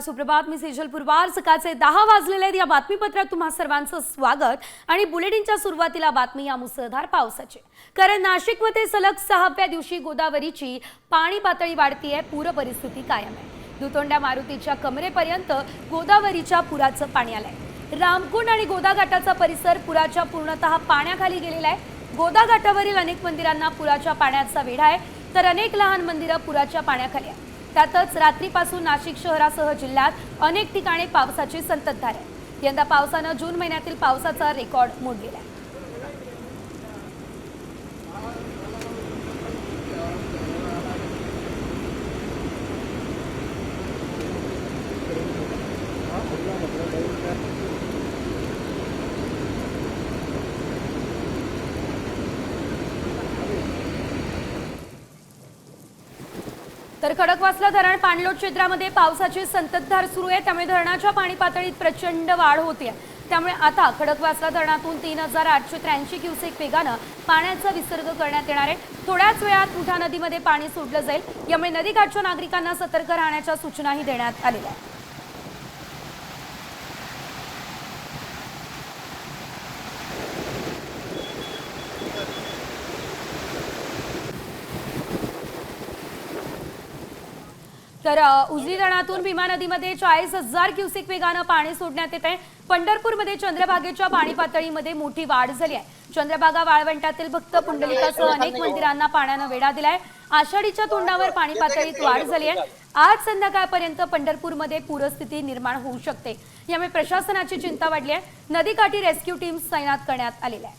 सुप्रभात. मी सेजल पुरवार. सकाळचे दहा वाजलेले आहेत या बातमीपत्रात तुम्हा सर्वांचं स्वागत आणि बुलेटिनच्या सुरुवातीला बातमी या मुसळधार पावसाची. कारण नाशिकमध्ये सलग सहाव्या दिवशी गोदावरीची पाणी पातळी वाढतीये पूर परिस्थिती कायम आहे. दुतोंड्या मारुतीच्या कमरेपर्यंत गोदावरीच्या पुराचं पाणी आलंय. रामकुंड आणि गोदा घाटाचा परिसर पुराच्या पूर्णतः पाण्याखाली गेलेला आहे. गोदा घाटावरील अनेक मंदिरांना पुराच्या पाण्याचा वेढा आहे. तर अनेक लहान मंदिरं पुराच्या पाण्याखाली आहेत. त्यातच रात्रीपासून नाशिक शहरासह जिल्ह्यात अनेक ठिकाणी पावसाची संततधार आहे. यंदा पावसानं जून महिन्यातील पावसाचा रेकॉर्ड मोडलेला आहे. तर खडकवासला धरण पाणलोट क्षेत्रामध्ये पावसाची संततधार सुरू आहे. त्यामुळे धरणाच्या पाणी पातळीत प्रचंड वाढ होते. त्यामुळे आता खडकवासला धरणातून तीन हजार आठशे त्र्याऐंशी क्युसेक वेगानं पाण्याचा विसर्ग करण्यात येणार आहे. थोड्याच वेळात मुठा नदीमध्ये पाणी सोडलं जाईल. यामुळे नदीकाठच्या नागरिकांना सतर्क राहण्याच्या सूचनाही देण्यात आलेल्या आहेत. तर उजनी धरणातून भीमा नदीमध्ये चाळीस हजार क्युसेक वेगानं पाणी सोडण्यात येत आहे पंढरपूरमध्ये चंद्रभागेच्या पाणी पातळीमध्ये मोठी वाढ झाली आहे चंद्रभागा वाळवंटातील भक्त पुंडलिकासह अनेक मंदिरांना पाण्यानं वेढा दिलाय आषाढीच्या तोंडावर पाणी पातळीत वाढ झाली आहे आज संध्याकाळपर्यंत पंढरपूरमध्ये पूरस्थिती निर्माण होऊ शकते यामुळे प्रशासनाची चिंता वाढली आहे नदीकाठी रेस्क्यू टीम तैनात करण्यात आलेल्या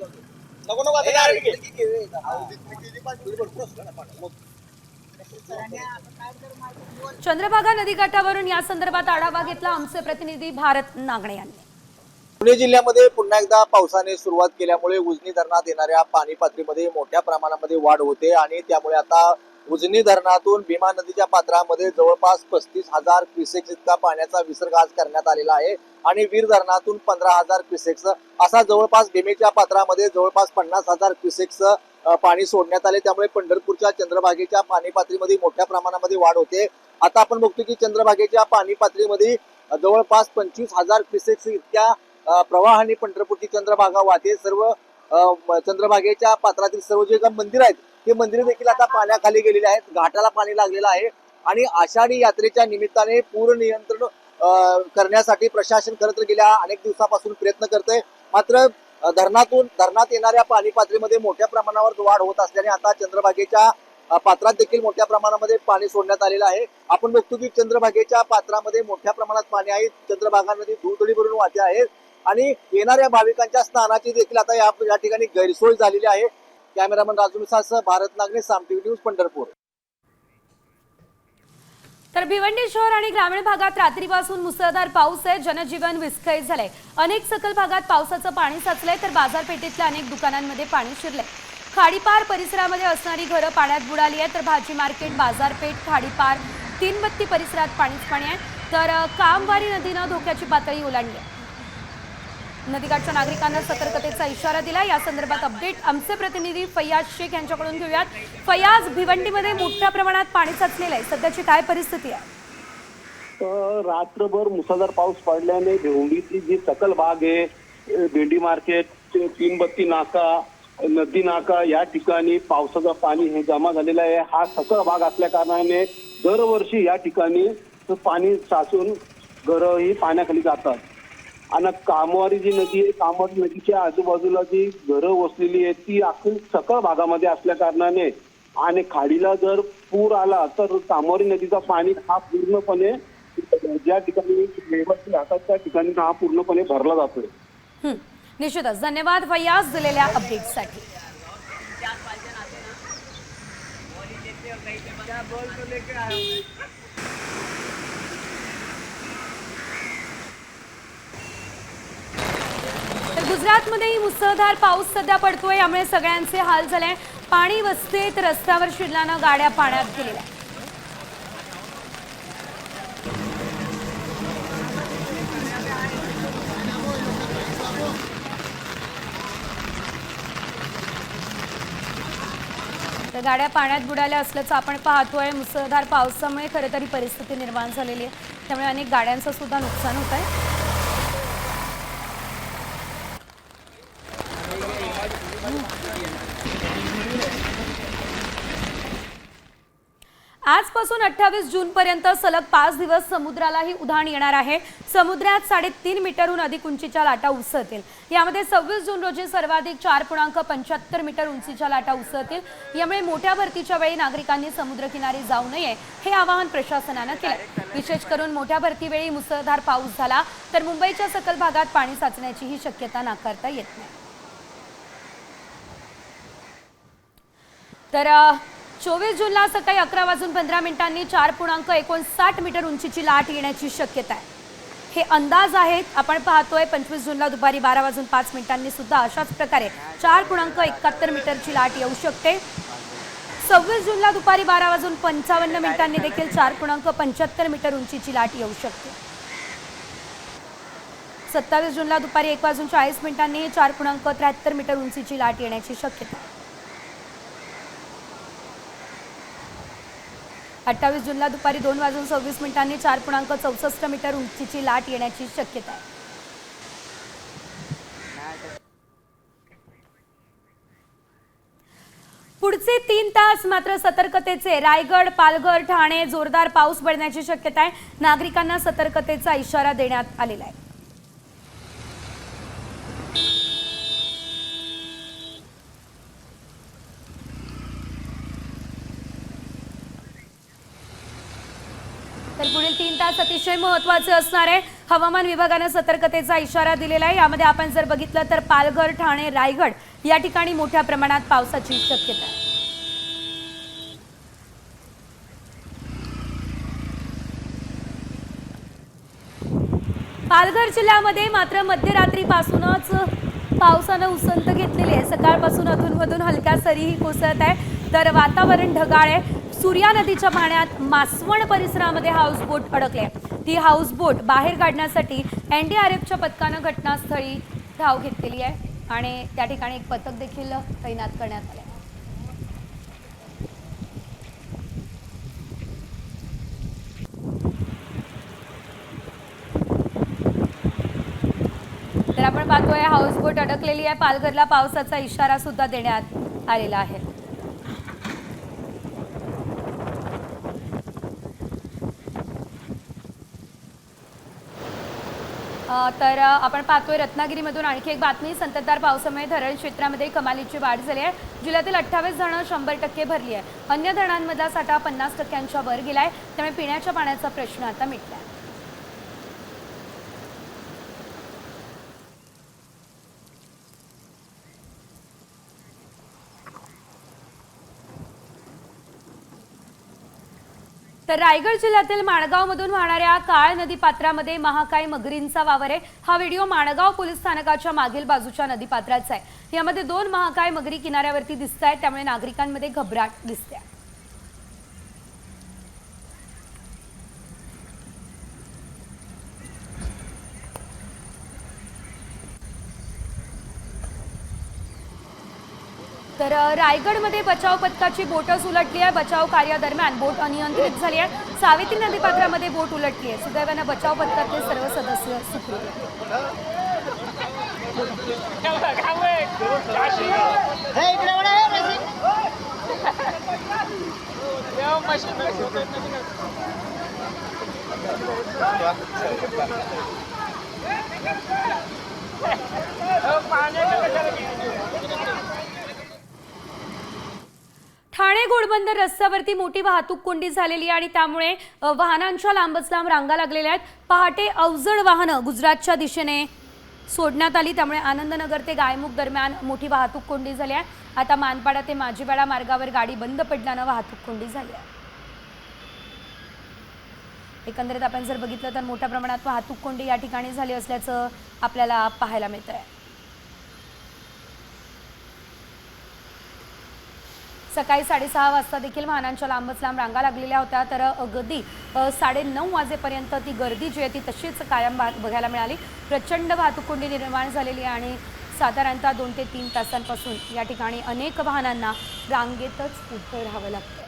आहे नको नको आता direct घे. चंद्रभागा नदीकाठावरून या संदर्भात आढावा घेतला आमचे प्रतिनिधी भारत नागणे यांनी पुणे जिल्ह्यामध्ये पुन्हा एकदा पावसाने सुरुवात केल्यामुळे उजनी धरणात येणाऱ्या पाणी पातळीमध्ये मोठ्या प्रमाणामध्ये वाढ होते आणि त्यामुळे आता उजनी धरणातून भीमा नदीच्या पात्रामध्ये जवळपास पस्तीस हजार क्युसेक्स इतका पाण्याचा विसर्ग आज करण्यात आलेला आहे. आणि वीर धरणातून पंधरा हजार क्युसेक्स असा जवळपास भीमेच्या पात्रामध्ये जवळपास पन्नास हजार क्युसेक्स पाणी सोडण्यात आले. त्यामुळे पंढरपूरच्या चंद्रभागेच्या पाणी पातळीमध्ये मोठ्या प्रमाणामध्ये वाढ होते. आता आपण बघतो की चंद्रभागेच्या पाणी पातळीमध्ये जवळपास पंचवीस हजार क्युसेक्स इतक्या प्रवाहाने पंढरपूरची चंद्रभागा वाहते. सर्व चंद्रभागेच्या पात्रातील सर्व जे मंदिर आहेत ते मंदिरे देखील आता पाण्याखाली गेलेली आहेत घाटाला पाणी लागलेलं आहे आणि आषाढी यात्रेच्या निमित्ताने पूर नियंत्रण करण्यासाठी प्रशासन खरं तर गेल्या अनेक दिवसापासून प्रयत्न करतंय. मात्र धरणातून धरणात येणाऱ्या पाणी पातळीमध्ये मोठ्या प्रमाणावर वाढ होत असल्याने आता चंद्रभागेच्या पात्रात देखील मोठ्या प्रमाणामध्ये पाणी सोडण्यात आलेलं आहे. आपण बघतो की चंद्रभागेच्या पात्रामध्ये मोठ्या प्रमाणात पाणी आहे. चंद्रभागामध्ये धुळधुळी भरून वाहते आहे. आणि येणाऱ्या भाविकांच्या स्नानाची देखील आता या ठिकाणी गैरसोय झालेली आहे. कॅमेरामन राजू मिसासह भारत नागरे साम टीव्ही न्यूज पंढरपूर. तर भिवंडी शहर आणि ग्रामीण भागात रात्रीपासून मुसळधार पाऊस आहे. जनजीवन विस्कळीत झालंय. अनेक सकल भागात पावसाचं पाणी साचलंय तर बाजारपेठेतल्या अनेक दुकानांमध्ये पाणी शिरलंय. खाडीपार परिसरामध्ये असणारी घरं पाण्यात बुडाली आहेत तर भाजी मार्केट बाजारपेठ खाडीपार तीनबत्ती परिसरात पाणीच पाणी आहे. तर कामवारी नदीनं धोक्याची पातळी ओलांडली आहे. नदीकाठच्या नागरिकांना सतर्कतेचा इशारा दिला. या संदर्भात अपडेट आमचे प्रतिनिधी फैयाज शेख यांच्याकडून घेऊयात. फैयाज भिवंडीमध्ये मोठ्या प्रमाणात पाणी साचलेलं आहे. सध्याची काय परिस्थिती आहे? तर रात्रभर मुसळधार पाऊस पडल्याने भिवंडीची जी सकल भाग आहे भेंडी मार्केट ते तीनबत्ती नाका नदी नाका या ठिकाणी पावसाचं पाणी हे जमा झालेलं आहे. हा सकल भाग असल्या कारणाने दरवर्षी या ठिकाणी पाणी साचून घरंही पाण्याखाली जातात. आणि कामवारी जी नदी आहे कामवारी नदीच्या आजूबाजूला जी घरं वसलेली आहेत ती अखिल सकळ भागामध्ये असल्या कारणाने आणि खाडीला जर पूर आला तर कामवारी नदीचा पाणी हा पूर्णपणे ज्या ठिकाणी लेबरचे राहतात त्या ठिकाणी हा पूर्णपणे भरला जातोय हं, निश्चितच धन्यवाद फैयाज दिलेल्या अपडेटसाठी तर गुजरातमध्येही मुसळधार पाऊस सध्या पडतोय यामुळे सगळ्यांचे हाल झाले. पाणी वस्तीत रस्त्यावर शिरल्यानं गाड्या पाण्यात गेलेल्या तर गाड्या पाण्यात बुडाल्या असल्याचं आपण पाहतोय. मुसळधार पावसामुळे खरं तरी परिस्थिती निर्माण झालेली आहे. त्यामुळे अनेक गाड्यांचं सुद्धा नुकसान होत आहे आजपासून अठ्ठावीस जूनपर्यंत सलग पाच दिवस समुद्रालाही उधाण येणार आहे. समुद्रात साडेतीन मीटरहून अधिक उंचीच्या लाटा उसळतील. यामध्ये सव्वीस जून रोजी सर्वाधिक चार पूर्णांक पंच्याहत्तर मीटर उंचीच्या लाटा उसळतील. यामुळे मोठ्या भरतीच्या वेळी नागरिकांनी समुद्रकिनारी जाऊ नये हे आवाहन प्रशासनानं केलं. विशेष करून मोठ्या भरतीवेळी मुसळधार पाऊस झाला तर मुंबईच्या सकल भागात पाणी साचण्याचीही शक्यता नाकारता येत नाही. तर चोवीस जूनला सकाळी अकरा वाजून पंधरा मिनिटांनी चार पूर्णांक एकोणसाठ मीटर उंचीची लाट येण्याची शक्यता आहे. हे अंदाज आहेत. आपण पाहतोय पंचवीस जूनला दुपारी बारा वाजून पाच मिनिटांनी सुद्धा अशाच प्रकारे चार पूर्णांक एकाहत्तर मीटरची लाट येऊ शकते. सव्वीस जूनला दुपारी बारा वाजून पंचावन्न मिनिटांनी देखील चार पूर्णांक पंच्याहत्तर मीटर उंचीची लाट येऊ शकते. सत्तावीस जूनला दुपारी एक वाजून चाळीस मिनिटांनी चार पूर्णांक त्र्याहत्तर मीटर उंचीची लाट येण्याची शक्यता अठ्ठावीस जूनला दुपारी दोन वाजून सव्वीस मिनिटांनी चार पूर्णांक चौसष्ट मीटर उंचीची लाट येण्याची शक्यता आहे. पुढचे तीन तास मात्र सतर्कतेचे. रायगड पालघर ठाणे जोरदार पाऊस पडण्याची शक्यता आहे. नागरिकांना सतर्कतेचा इशारा देण्यात आलेला आहे तर पुढील तीन तास अतिशय महत्त्वाचे असणार आहे. हवामान विभागानं सतर्कतेचा इशारा दिलेला आहे. यामध्ये आपण जर बघितलं तर पालघर ठाणे रायगड या ठिकाणी मोठ्या प्रमाणात पावसाची शक्यता आहे. पालघर जिल्ह्यामध्ये मात्र मध्यरात्रीपासूनच पावसानं उसंत घेतलेली आहे. सकाळपासून अधूनमधून हलक्या सरीही कोसळत आहे. तर वातावरण ढगाळ आहे. सूर्या नदीच्या पाण्यात मासवण परिसरामध्ये हाऊसबोट अडकले. ती हाऊसबोट बाहेर काढण्यासाठी एन डी आर एफच्या पथकानं घटनास्थळी धाव घेतलेली आहे आणि त्या ठिकाणी एक पथक देखील तैनात करण्यात आले तर आपण पाहतोय हाऊसबोट अडकलेली आहे. पालघरला पावसाचा इशारा सुद्धा देण्यात आलेला आहे. तर आपण पाहतोय रत्नागिरीमधून आणखी एक बातमी. संततधार पावसामुळे धरण क्षेत्रामध्ये कमालीची वाढ झाली आहे. जिल्ह्यातील अठ्ठावीस धरणं शंभर टक्के भरली आहे अन्य धरणांमधला साठा पन्नास टक्क्यांच्या वर गेलाय. त्यामुळे पिण्याच्या पाण्याचा प्रश्न आता मिटला आहे तर रायगड जिल्ह्यातील माणगावमधून वाहणाऱ्या काळ नदी पात्रामध्ये महाकाय मगरींचा वावर आहे. हा व्हिडिओ माणगाव पोलीस स्थानकाच्या मागील बाजूच्या नदीपात्राचा आहे. यामध्ये दोन महाकाय मगरी किनाऱ्यावरती दिसत आहेत त्यामुळे नागरिकांमध्ये घबराट दिसते तर रायगडमध्ये बचाव पथकाची बोटच उलटली आहे. बचाव कार्यादरम्यान बोट अनियंत्रित झाली आहे. सावित्री नदीपात्रामध्ये बोट उलटली आहे. सुदैवानं बचाव पथकातले सर्व सदस्य सुखरूप आहेत. ठाणे घोडबंदर रस्त्यावरती मोठी वाहतूक कोंडी झालेली आहे आणि त्यामुळे वाहनांच्या लांबच लांब रांगा लागलेल्या आहेत. पहाटे अवजड वाहनं गुजरातच्या दिशेने सोडण्यात आली. त्यामुळे आनंदनगर ते गायमुख दरम्यान मोठी वाहतूक कोंडी झाली आहे. आता मानपाडा ते माजीवाडा मार्गावर गाडी बंद पडल्यानं वाहतूक कोंडी झाली आहे. एकंदरीत आपण जर बघितलं तर मोठ्या प्रमाणात वाहतूक कोंडी या ठिकाणी झाली असल्याचं आपल्याला पाहायला मिळत आहे सकाळी साडेसहा वाजता देखील वाहनांच्या लांबच लांब रांगा लागलेल्या होत्या. तर अगदी साडे साडेनऊ वाजेपर्यंत ती गर्दी जी आहे ती तशीच कायम बघायला मिळाली. प्रचंड वाहतूक कोंडी निर्माण झालेली आणि साधारणतः दोन ते तीन तासांपासून या ठिकाणी अनेक वाहनांना रांगेतच उभं राहावं लागतं.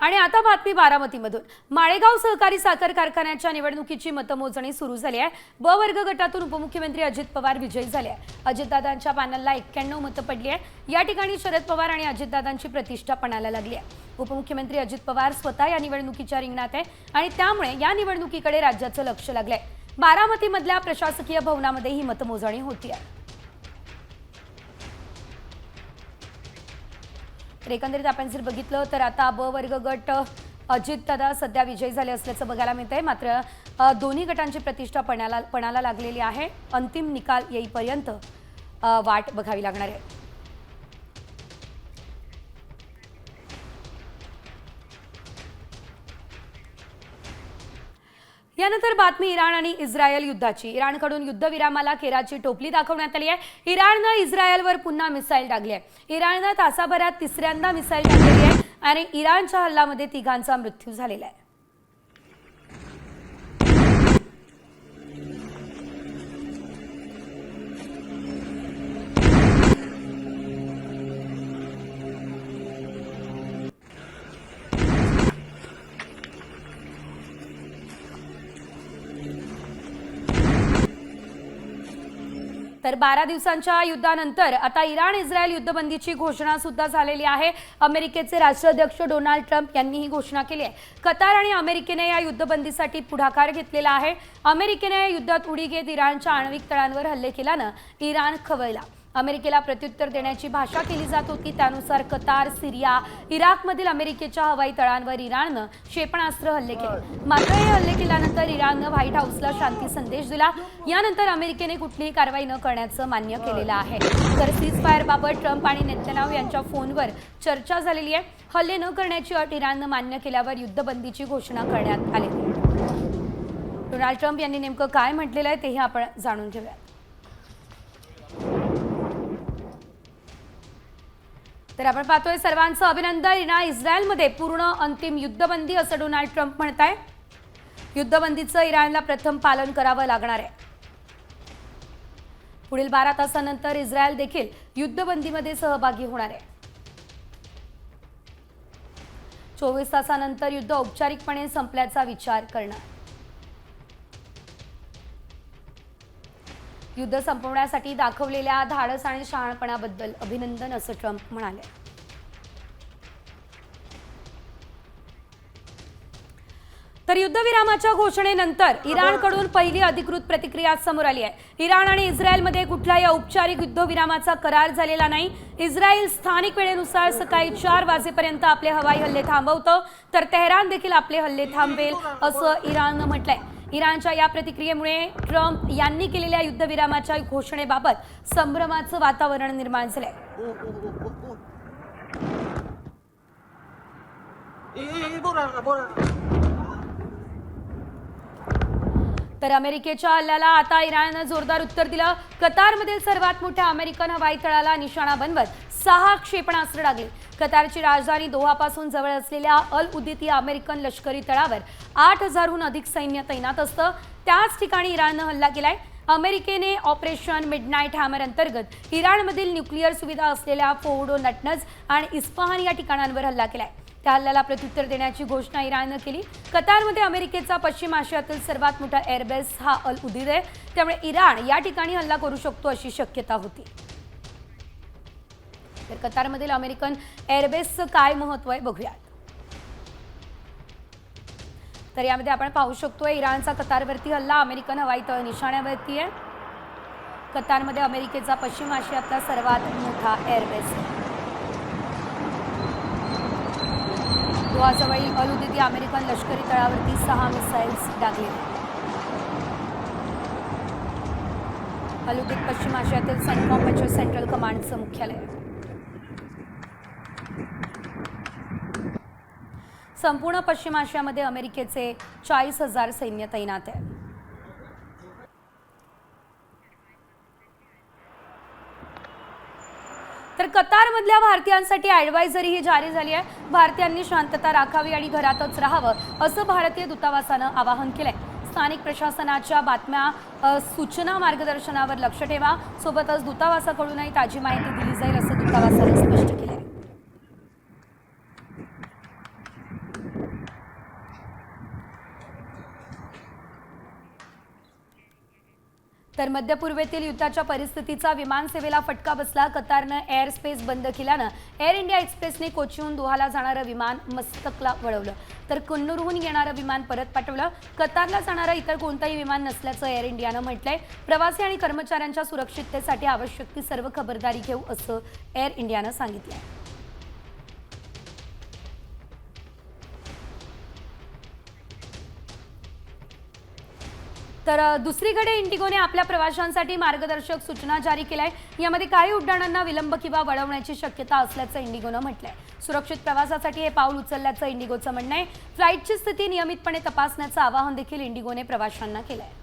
आणि आता बातमी बारामतीमधून. माळेगाव सहकारी साखर कारखान्याच्या निवडणुकीची मतमोजणी सुरू झाली आहे. ब वर्ग गटातून उपमुख्यमंत्री अजित पवार विजयी झाले आहे अजितदादांच्या पॅनलला एक्क्याण्णव मतं पडली आहे या ठिकाणी शरद पवार आणि अजितदादांची प्रतिष्ठा पणाला लागली आहे. उपमुख्यमंत्री अजित पवार स्वतः या निवडणुकीच्या रिंगणात आहे आणि त्यामुळे या निवडणुकीकडे राज्याचं लक्ष लागलंय. बारामतीमधल्या प्रशासकीय भवनामध्ये ही मतमोजणी होती आहे तर एकंदरीत आपण जर बघितलं तर आता ब वर्ग गट अजित दादा सध्या विजयी झाले असल्याचं बघायला मिळत आहे मात्र दोन्ही गटांची प्रतिष्ठा पणाला पणाला लागलेली आहे. अंतिम निकाल येईपर्यंत वाट बघावी लागणार आहे. यानंतर बातमी इराण आणि इस्रायल युद्धाची. इराणकडून युद्धविरामाला केराची टोपली दाखवण्यात आली आहे. इराणनं इस्रायलवर पुन्हा मिसाईल टाकली आहे. इराणनं तासाभरात तिसऱ्यांदा मिसाईल टाकलेली आहे आणि इराणच्या हल्ल्यामध्ये तिघांचा मृत्यू झालेला आहे. तर बारा दिवसांच्या युद्धानंतर आता इराण इस्रायल युद्धबंदीची घोषणा सुद्धा झालेली आहे. अमेरिकेचे राष्ट्राध्यक्ष डोनाल्ड ट्रम्प यांनी ही घोषणा केली आहे. कतार आणि अमेरिकेने या युद्धबंदीसाठी पुढाकार घेतलेला आहे. अमेरिकेने या युद्धात उडी घेत इराणच्या आण्विक तळांवर हल्ले केल्यानं इराण खवळला अमेरिकेला प्रत्युत्तर देण्याची भाषा केली जात होती. त्यानुसार कतार सिरिया इराकमधील अमेरिकेच्या हवाई तळांवर इराणनं क्षेपणास्त्र हल्ले केले. मात्र हे हल्ले केल्यानंतर इराणनं व्हाईट हाऊसला शांती संदेश दिला. यानंतर अमेरिकेने कुठलीही कारवाई न करण्याचं मान्य केलेलं आहे. तर सीज फायरबाबत ट्रम्प आणि नेतन्याहू यांच्या फोनवर चर्चा झालेली आहे. हल्ले न करण्याची अट इराणनं मान्य केल्यावर युद्धबंदीची घोषणा करण्यात आली. डोनाल्ड ट्रम्प यांनी नेमकं काय म्हटलेलं आहे तेही आपण जाणून घेऊयात. तर आपण पाहतोय सर्वांचं अभिनंदन. इना इस्रायलमध्ये पूर्ण अंतिम युद्धबंदी असं डोनाल्ड ट्रम्प म्हणत आहे युद्धबंदीचं इराणला प्रथम पालन करावं लागणार आहे. पुढील बारा तासानंतर इस्रायल देखील युद्धबंदीमध्ये सहभागी होणार आहे. चोवीस तासानंतर युद्ध औपचारिकपणे संपल्याचा विचार करणार. युद्ध संपवण्यासाठी दाखवलेल्या धाडस आणि शहाणपणाबद्दल अभिनंदन असं ट्रम्प म्हणाले. तर युद्धविरामाच्या घोषणेनंतर इराणकडून पहिली अधिकृत प्रतिक्रिया समोर आली आहे. इराण आणि इस्रायलमध्ये कुठलाही औपचारिक युद्धविरामाचा करार झालेला नाही. इस्रायल स्थानिक वेळेनुसार सकाळी चार वाजेपर्यंत आपले हवाई हल्ले थांबवतं तर तेहरान देखील आपले हल्ले थांबवेल असं इराणनं म्हटलंय. इराणच्या या प्रतिक्रियेमुळे ट्रम्प यांनी केलेल्या युद्धविरामाच्या घोषणेबाबत संभ्रमाचं वातावरण निर्माण झालंय. तर अमेरिकेच्या हल्ल्याला आता इराणनं जोरदार उत्तर दिलं. कतारमधील सर्वात मोठ्या अमेरिकन हवाई तळाला निशाणा बनवत सहा क्षेपणास्त्र डागले. कतारची राजधानी दोहापासून जवळ असलेल्या अल उदित या अमेरिकन लष्करी तळावर आठ हजारहून अधिक सैन्य तैनात असतं. त्याच ठिकाणी इराणनं हल्ला केलाय. अमेरिकेने ऑपरेशन मिडनाईट हॅमर अंतर्गत इराणमधील न्यूक्लिअर सुविधा असलेल्या फोर्डो नटनज आणि इस्फहान या ठिकाणांवर हल्ला केलाय. त्या हल्ल्याला प्रत्युत्तर देण्याची घोषणा इराणनं केली. कतारमध्ये अमेरिकेचा पश्चिम आशियातील सर्वात मोठा एअरबेस हा अल उदीर आहे. त्यामुळे इराण या ठिकाणी हल्ला करू शकतो अशी शक्यता होती. तर कतारमधील अमेरिकन एअरबेसचं काय महत्त्व आहे बघूयात. तर यामध्ये आपण पाहू शकतोय इराणचा कतारवरती हल्ला अमेरिकन हवाई तळ निशाण्यावरती आहे. कतारमध्ये अमेरिकेचा पश्चिम आशियातला सर्वात मोठा एअरबेस आहे. गोवाजवळील अल उदीद अमेरिकन लष्करी तळावरती सहा मिसाईल्स डागले. अलुदित पश्चिम आशियातील सेंटकॉमच्या सेंट्रल कमांडचं मुख्यालय. संपूर्ण पश्चिम आशियामध्ये अमेरिकेचे चाळीस हजार सैन्य तैनात आहे. कतारमधल्या भारतीयांसाठी ॲडवायझरी ही जारी झाली आहे. भारतीयांनी शांतता राखावी आणि घरातच राहावं असं भारतीय दूतावासानं आवाहन केलंय. स्थानिक प्रशासनाच्या बातम्या सूचना मार्गदर्शनावर लक्ष ठेवा. सोबतच दूतावासाकडूनही ताजी माहिती दिली जाईल असं दूतावासानं स्पष्ट केलं आहे तर मध्य पूर्वेतील युद्धाच्या परिस्थितीचा विमानसेवेला फटका बसला. कतारनं एअर स्पेस बंद केल्यानं एअर इंडिया एक्सप्रेसने कोचीहून दोहाला जाणारं विमान मस्तकला वळवलं. तर कन्नूरहून येणारं विमान परत पाठवलं. कतारला जाणारं इतर कोणतंही विमान नसल्याचं एअर इंडियानं म्हटलंय. प्रवासी आणि कर्मचाऱ्यांच्या सुरक्षिततेसाठी आवश्यक ती सर्व खबरदारी घेऊ असं एअर इंडियानं सांगितलंय. तर दुसरीकडे इंडिगोने आपल्या प्रवाशांसाठी मार्गदर्शक सूचना जारी केल्या आहे यामध्ये काही उड्डाणांना विलंब किंवा वळवण्याची शक्यता असल्याचं इंडिगोनं म्हटलंय. सुरक्षित प्रवासासाठी हे पाऊल उचलल्याचं इंडिगोचं म्हणणं आहे. फ्लाईटची स्थिती नियमितपणे तपासण्याचं आवाहन देखील इंडिगोने प्रवाशांना केलं आहे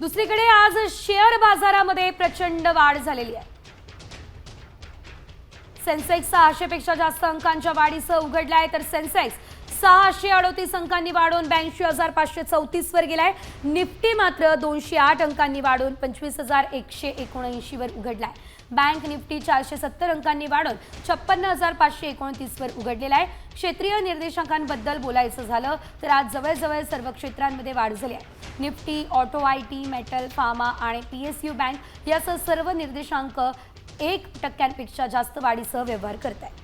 दुसरीकडे आज शेअर बाजारामध्ये प्रचंड वाढ झालेली आहे. सेन्सेक्स सहाशे पेक्षा जास्त अंकांच्या वाढीसह उघडला आहे तर सेन्सेक्स सहाशे अडोतीस अंकांनी वाढून ब्याऐंशी हजार पाचशे चौतीस वर गेलाय. निफ्टी मात्र दोनशे आठ अंकांनी वाढून पंचवीस हजार एकशे एकोणऐंशी वर उघडलाय. बँक निफ्टी चारशे सत्तर अंकांनी वाढून छप्पन्न हजार पाचशे एकोणतीस वर उघडलेला आहे. क्षेत्रीय निर्देशांकांबद्दल बोलायचं झालं तर आज जवळजवळ सर्व क्षेत्रांमध्ये वाढ झाली आहे. Nifty auto I T metal pharma आणि पी एस यू बँक यासह सर्व निर्देशांक एक टक्क्यांपेक्षा जास्त वाढीसह व्यवहार करत आहे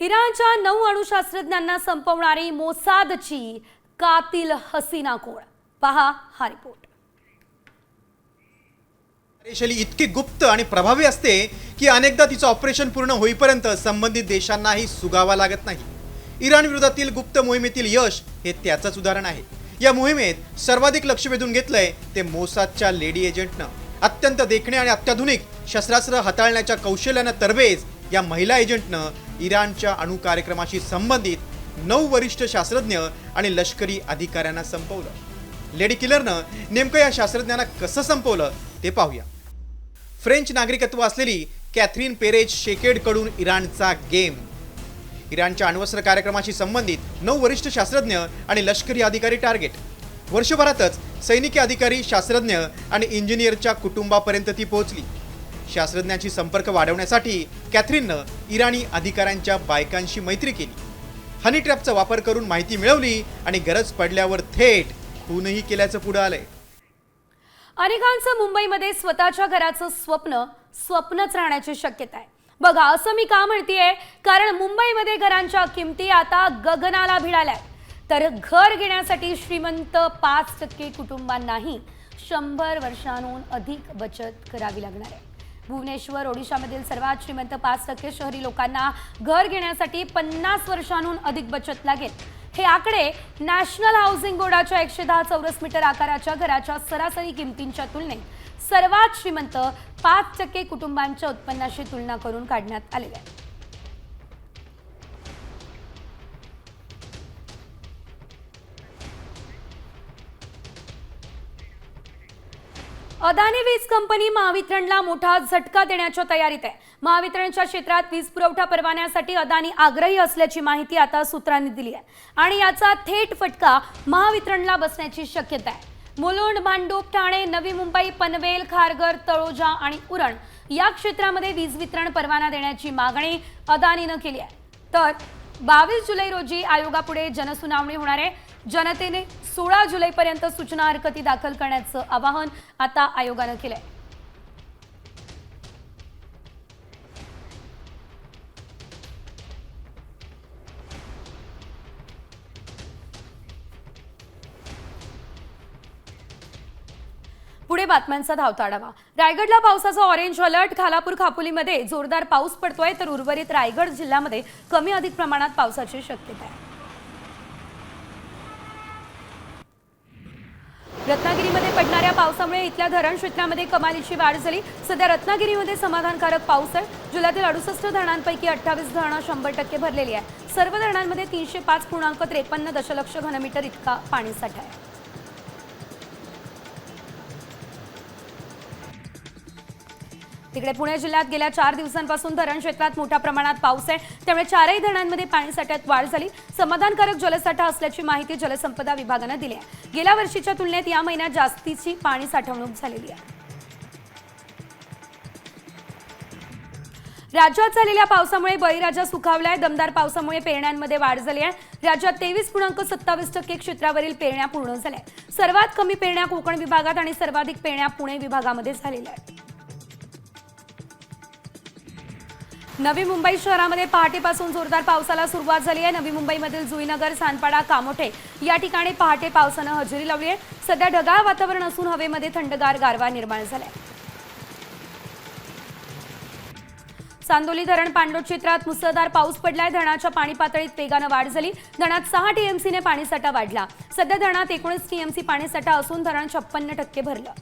इराणच्या नऊ अणुशास्त्रज्ञांना संपवणारी मोसादची कातील हसीना कोण पहा हा रिपोर्ट. कार्यशैली इतकी गुप्त आणि प्रभावी असते की अनेकदा तिचं ऑपरेशन पूर्ण होईपर्यंत संबंधित देशांनाही सुगावा लागत नाही. इराण विरोधातील गुप्त मोहिमेतील यश हे त्याचंच उदाहरण आहे. या मोहिमेत सर्वाधिक लक्ष वेधून घेतलंय ते मोसादच्या लेडी एजंटनं. अत्यंत देखणे आणि अत्याधुनिक शस्त्रास्त्र हाताळण्याच्या कौशल्यानं तरबेज या महिला एजंटनं इराणच्या अणु कार्यक्रमाशी संबंधित नऊ वरिष्ठ शास्त्रज्ञ आणि लष्करी अधिकाऱ्यांना संपवलं. लेडी किलरनं नेमकं या शास्त्रज्ञांना कसं संपवलं ते पाहूया. फ्रेंच नागरिकत्व असलेली कॅथरीन पेरेज शेकेडकडून इराणचा गेम. इराणच्या अण्वस्त्र कार्यक्रमाशी संबंधित नऊ वरिष्ठ शास्त्रज्ञ आणि लष्करी अधिकारी टार्गेट. वर्षभरातच सैनिकी अधिकारी शास्त्रज्ञ आणि इंजिनियरच्या कुटुंबापर्यंत ती पोहोचली. शास्त्रज्ञांशी संपर्क वाढवण्यासाठी कॅथरीननं इराणी अधिकाऱ्यांच्या बायकांशी मैत्री केली. हनी ट्रॅपचा वापर करून माहिती मिळवली आणि गरज पडल्यावर थेट खूनही केल्याचं पुढं आलंय. अनेकांचं मुंबईमध्ये स्वतःच्या घराचं स्वप्न स्वप्नच राहण्याची शक्यता आहे. बघा असं मी का म्हणतेय? कारण मुंबईमध्ये घरांच्या किमती आता गगनाला भिडाल्या तर घर घेण्यासाठी श्रीमंत पाच टक्के कुटुंबांनाही शंभर वर्षांहून अधिक बचत करावी लागणार आहे. भुवनेश्वर ओडिशामधील सर्वात श्रीमंत पाच टक्के शहरी लोकांना घर घेण्यासाठी पन्नास वर्षांहून अधिक बचत लागेल. हे आकडे नॅशनल हाऊसिंग बोर्डाच्या एकशे दहा चौरस मीटर आकाराच्या घराच्या सरासरी किमतींच्या तुलनेत सर्वात श्रीमंत पाच टक्के कुटुंबांच्या उत्पन्नाशी तुलना करून काढण्यात आलेले आहे. अदानी वीज कंपनी महावितरणला मोठा झटका देण्याच्या तयारीत आहे. महावितरणच्या क्षेत्रात वीज पुरवठा परवान्यासाठी अदानी आग्रही असल्याची माहिती आता सूत्रांनी दिली आहे. आणि याचा थेट फटका महावितरणला बसण्याची शक्यता आहे. मुलुंड मांडूप ठाणे नवी मुंबई पनवेल खारघर तळोजा आणि उरण या क्षेत्रामध्ये वीज वितरण परवाना देण्याची मागणी अदानीनं केली आहे. तर बावीस जुलै रोजी आयोगापुढे जनसुनावणी होणार आहे. जनतेने सोळा जुलैपर्यंत सूचना हरकती दाखल करण्याचं आवाहन आता आयोगानं केलं आहे पुढे बातम्यांचा धावता आढावा. रायगडला पावसाचा ऑरेंज अलर्ट खालापूर खापोलीमध्ये जोरदार पाऊस पडतोय तर उर्वरित रायगड जिल्ह्यामध्ये कमी अधिक प्रमाणात पावसाची शक्यता आहे. रत्नागिरीमध्ये पडणाऱ्या पावसामुळे इथल्या धरण क्षेत्रामध्ये कमालीची वाढ झाली. सध्या रत्नागिरीमध्ये समाधानकारक पाऊस आहे. जिल्ह्यातील अडुसष्ट धरणांपैकी अठ्ठावीस धरणं शंभर टक्के भरलेली आहे सर्व धरणांमध्ये तीनशे पाच पूर्णांक त्रेपन्न दशलक्ष घनमीटर इतका पाणीसाठा आहे. तिकडे पुणे जिल्ह्यात गेल्या चार दिवसांपासून धरण क्षेत्रात मोठ्या प्रमाणात पाऊस आहे. त्यामुळे चारही धरणांमध्ये पाणीसाठ्यात वाढ झाली. समाधानकारक जलसाठा असल्याची माहिती जलसंपदा विभागानं दिली आहे. गेल्या वर्षीच्या तुलनेत या महिन्यात जास्तीची पाणी साठवणूक झालेली आहे. राज्यात झालेल्या पावसामुळे बळीराजा सुखावलाय. दमदार पावसामुळे पेरण्यांमध्ये वाढ झाली आहे. राज्यात तेवीस पूर्णांक सत्तावीस टक्के क्षेत्रावरील पेरण्या पूर्ण झाल्या सर्वात कमी पेरण्या कोकण विभागात आणि सर्वाधिक पेरण्या पुणे विभागामध्ये झालेल्या आहेत. नवी मुंबई शहरामध्ये पहाटेपासून जोरदार पावसाला सुरुवात झाली आहे. नवी मुंबईमधील जुईनगर सानपाडा कामोठे या ठिकाणी पहाटे पावसानं हजेरी लावली आहे. सध्या ढगाळ वातावरण असून हवेमध्ये थंडगार गारवा निर्माण झालाय. चांदोली धरण पाणलोट क्षेत्रात मुसळधार पाऊस पडलाय. धरणाच्या पाणी पातळीत वेगानं वाढ झाली. धरणात सहा टीएमसीने पाणीसाठा वाढला. सध्या धरणात एकोणीस टीएमसी पाणीसाठा असून धरण छप्पन्न टक्के भरलं.